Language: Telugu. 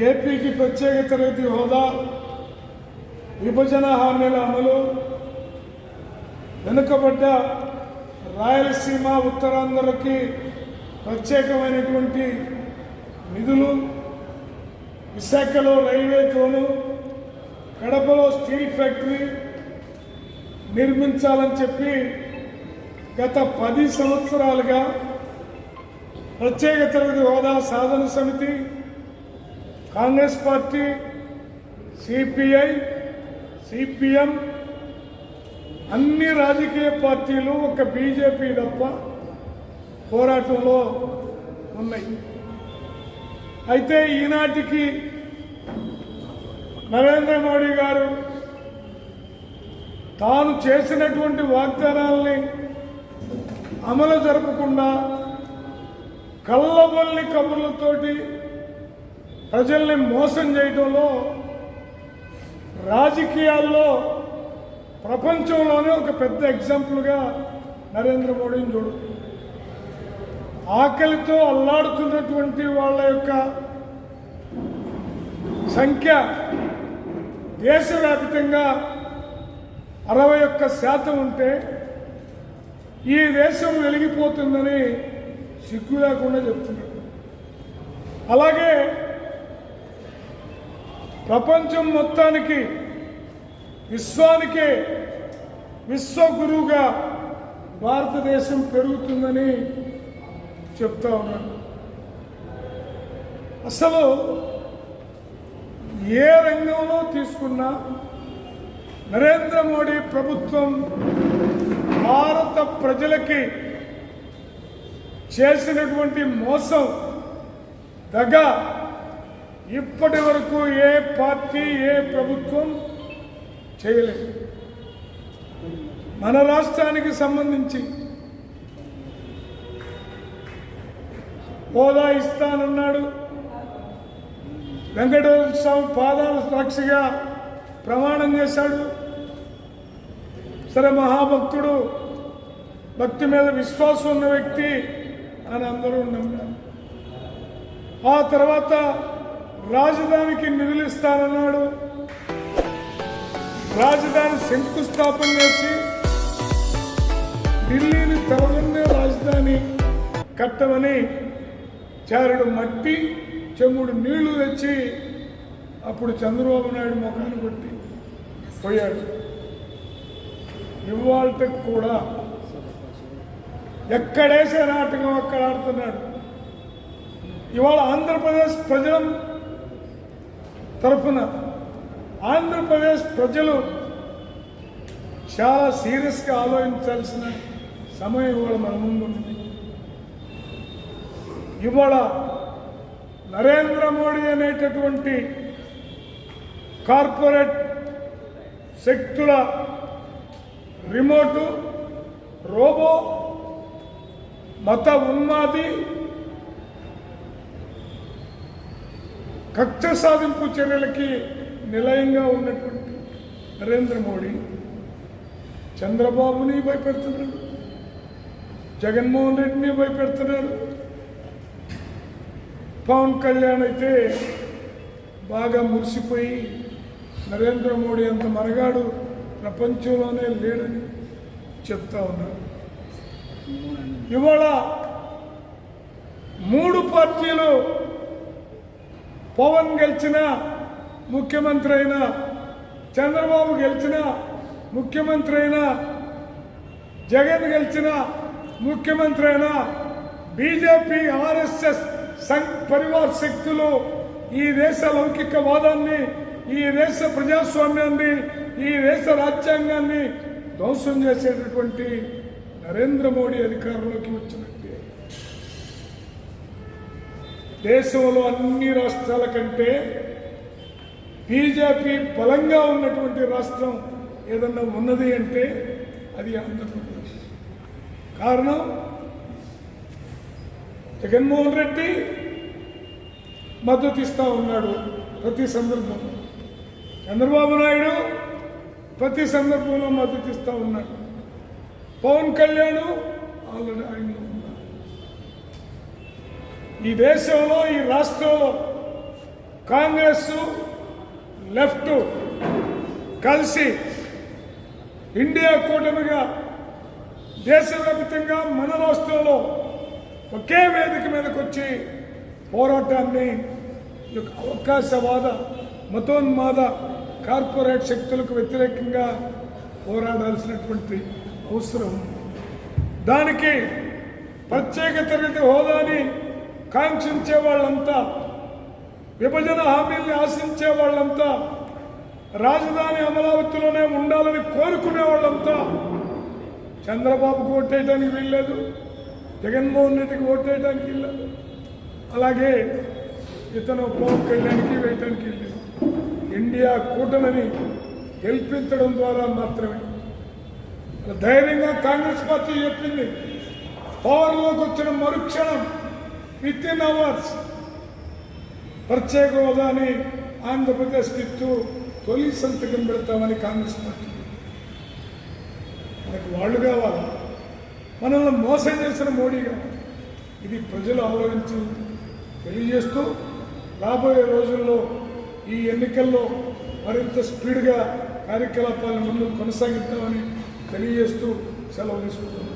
ఏపీకి ప్రత్యేక తరగతి హోదా విభజన హామీల అమలు వెనుకబడ్డ రాయలసీమ ఉత్తరాంధ్రకి ప్రత్యేకమైనటువంటి నిధులు విశాఖలో రైల్వే జోను కడపలో స్టీల్ ఫ్యాక్టరీ నిర్మించాలని చెప్పి గత పది సంవత్సరాలుగా ప్రత్యేక తరగతి హోదా సాధన సమితి కాంగ్రెస్ పార్టీ సిపిఐ సిపిఎం అన్ని రాజకీయ పార్టీలు ఒక బీజేపీ తప్ప పోరాటంలో ఉన్నాయి. అయితే ఈనాటికి నరేంద్ర మోడీ గారు తాను చేసినటువంటి వాగ్దానాల్ని అమలు జరపకుండా కళ్ళబొల్లి కబుర్లతోటి ప్రజల్ని మోసం చేయడంలో రాజకీయాల్లో ప్రపంచంలోనే ఒక పెద్ద ఎగ్జాంపుల్గా నరేంద్ర మోడీని చూడు. ఆకలితో అల్లాడుతున్నటువంటి వాళ్ళ యొక్క సంఖ్య దేశవ్యాప్తంగా అరవై ఒక్క శాతం ఉంటే ఈ దేశం వెలిగిపోతుందని సిగ్గు లేకుండా చెప్తున్నాడు. అలాగే ప్రపంచం మొత్తానికి విశ్వానికే విశ్వగురువుగా భారతదేశం పెరుగుతుందని చెప్తా ఉన్నాను. అసలు ఏ రంగంలో తీసుకున్నా నరేంద్ర మోడీ ప్రభుత్వం భారత ప్రజలకి చేసినటువంటి మోసం దగ్గ ఇప్పటి వరకు ఏ పార్టీ ఏ ప్రభుత్వం చేయలేదు. మన రాష్ట్రానికి సంబంధించి హోదా ఇస్తానన్నాడు వెంకటేశ్వర స్వామి పాదాల సాక్షిగా ప్రమాణం చేశాడు. సరే మహాభక్తుడు భక్తి మీద విశ్వాసం ఉన్న వ్యక్తి అని అందరూ నమ్మారు ఆ తర్వాత రాజధానికి నిధులిస్తానన్నాడు. రాజధాని శంకుస్థాపన చేసి ఢిల్లీని తెలవన్నే రాజధాని కట్టమని చారుడు మట్టి చెమ్ముడు నీళ్ళు తెచ్చి అప్పుడు చంద్రబాబు నాయుడు ముఖాన్ని కొట్టి పోయాడు. ఇవాళకి కూడా ఎక్కడేసే నాటకం అక్కడ ఆడుతున్నాడు. ఇవాళ ఆంధ్రప్రదేశ్ ప్రజల తరఫున ఆంధ్రప్రదేశ్ ప్రజలు చాలా సీరియస్గా ఆలోచించాల్సిన సమయం ఇవాళ మన ముందు ఉంది ఇవాళ నరేంద్ర మోడీ అనేటటువంటి కార్పొరేట్ శక్తుల రిమోటు రోబో మత ఉన్మాది కక్ష సాధింపు చర్యలకి నిలయంగా ఉన్నటువంటి నరేంద్ర మోడీ చంద్రబాబుని భయపెడుతున్నాడు జగన్మోహన్ రెడ్డిని భయపెడుతున్నాడు పవన్ కళ్యాణ్ అయితే బాగా మురిసిపోయి నరేంద్ర మోడీ అంత మరగాడు ప్రపంచంలోనే లేడని చెప్తా ఉన్నాడు ఇవాళ మూడు పార్టీలు పవన్ గెలిచిన ముఖ్యమంత్రి అయినా చంద్రబాబు గెలిచిన ముఖ్యమంత్రి అయినా జగన్ గెలిచిన ముఖ్యమంత్రి అయినా బీజేపీ ఆర్ఎస్ఎస్ సంఘ్ పరివార్ శక్తులు ఈ దేశ లౌకికవాదాన్ని ఈ దేశ ప్రజాస్వామ్యాన్ని ఈ దేశ రాజ్యాంగాన్ని ధ్వంసం చేసేటటువంటి నరేంద్ర మోడీ అధికారంలోకి వచ్చిన దేశంలో అన్ని రాష్ట్రాల కంటే బీజేపీ బలంగా ఉన్నటువంటి రాష్ట్రం ఏదన్నా ఉన్నది అంటే అది ఆంధ్రప్రదేశ్. కారణం జగన్మోహన్ రెడ్డి మద్దతు ఇస్తూ ఉన్నాడు ప్రతి సందర్భంలో చంద్రబాబు నాయుడు ప్రతి సందర్భంలో మద్దతు ఇస్తూ ఉన్నాడు. పవన్ కళ్యాణ్ ఆల్రెడీ ఆయన ఈ దేశంలో ఈ రాష్ట్రంలో కాంగ్రెస్ లెఫ్ట్ కలిసి ఇండియా కూటమిగా దేశవ్యాప్తంగా మన రాష్ట్రంలో ఒకే వేదిక మీదకి వచ్చి పోరాటాన్ని అవకాశవాద మతోన్మాద కార్పొరేట్ శక్తులకు వ్యతిరేకంగా పోరాడాల్సినటువంటి అవసరం ఉంది. దానికి ప్రత్యేక తరగతి హోదాని కాంక్షించే వాళ్ళంతా విభజన హామీల్ని ఆశించే వాళ్ళంతా రాజధాని అమరావతిలోనే ఉండాలని కోరుకునే వాళ్ళంతా చంద్రబాబుకు ఓటేయడానికి వీల్లేదు జగన్మోహన్ రెడ్డికి ఓటేయడానికి వీల్లేదు. అలాగే ఇతను పవన్ కళ్యాణ్కి వేయటానికి వీల్లేదు. ఇండియా కూటమిని గెలిపించడం ద్వారా మాత్రమే. ధైర్యంగా కాంగ్రెస్ పార్టీ చెప్పింది. పవర్లోకి వచ్చిన మరుక్షణం విత్ ఇన్ అవర్స్ ప్రత్యేక హోదాని ఆంధ్రప్రదేశ్కి ఇస్తూ తొలి సంతకం పెడతామని కాంగ్రెస్ పార్టీ మనకు వాళ్ళు కావాలా? మనల్ని మోసం చేసిన మోడీ కావాలి ఇది ప్రజలు ఆలోచించి తెలియజేస్తూ రాబోయే రోజుల్లో ఈ ఎన్నికల్లో మరింత స్పీడ్గా కార్యకలాపాలను ముందు కొనసాగిద్దామని తెలియజేస్తూ సెలవు తీసుకుంటున్నాం.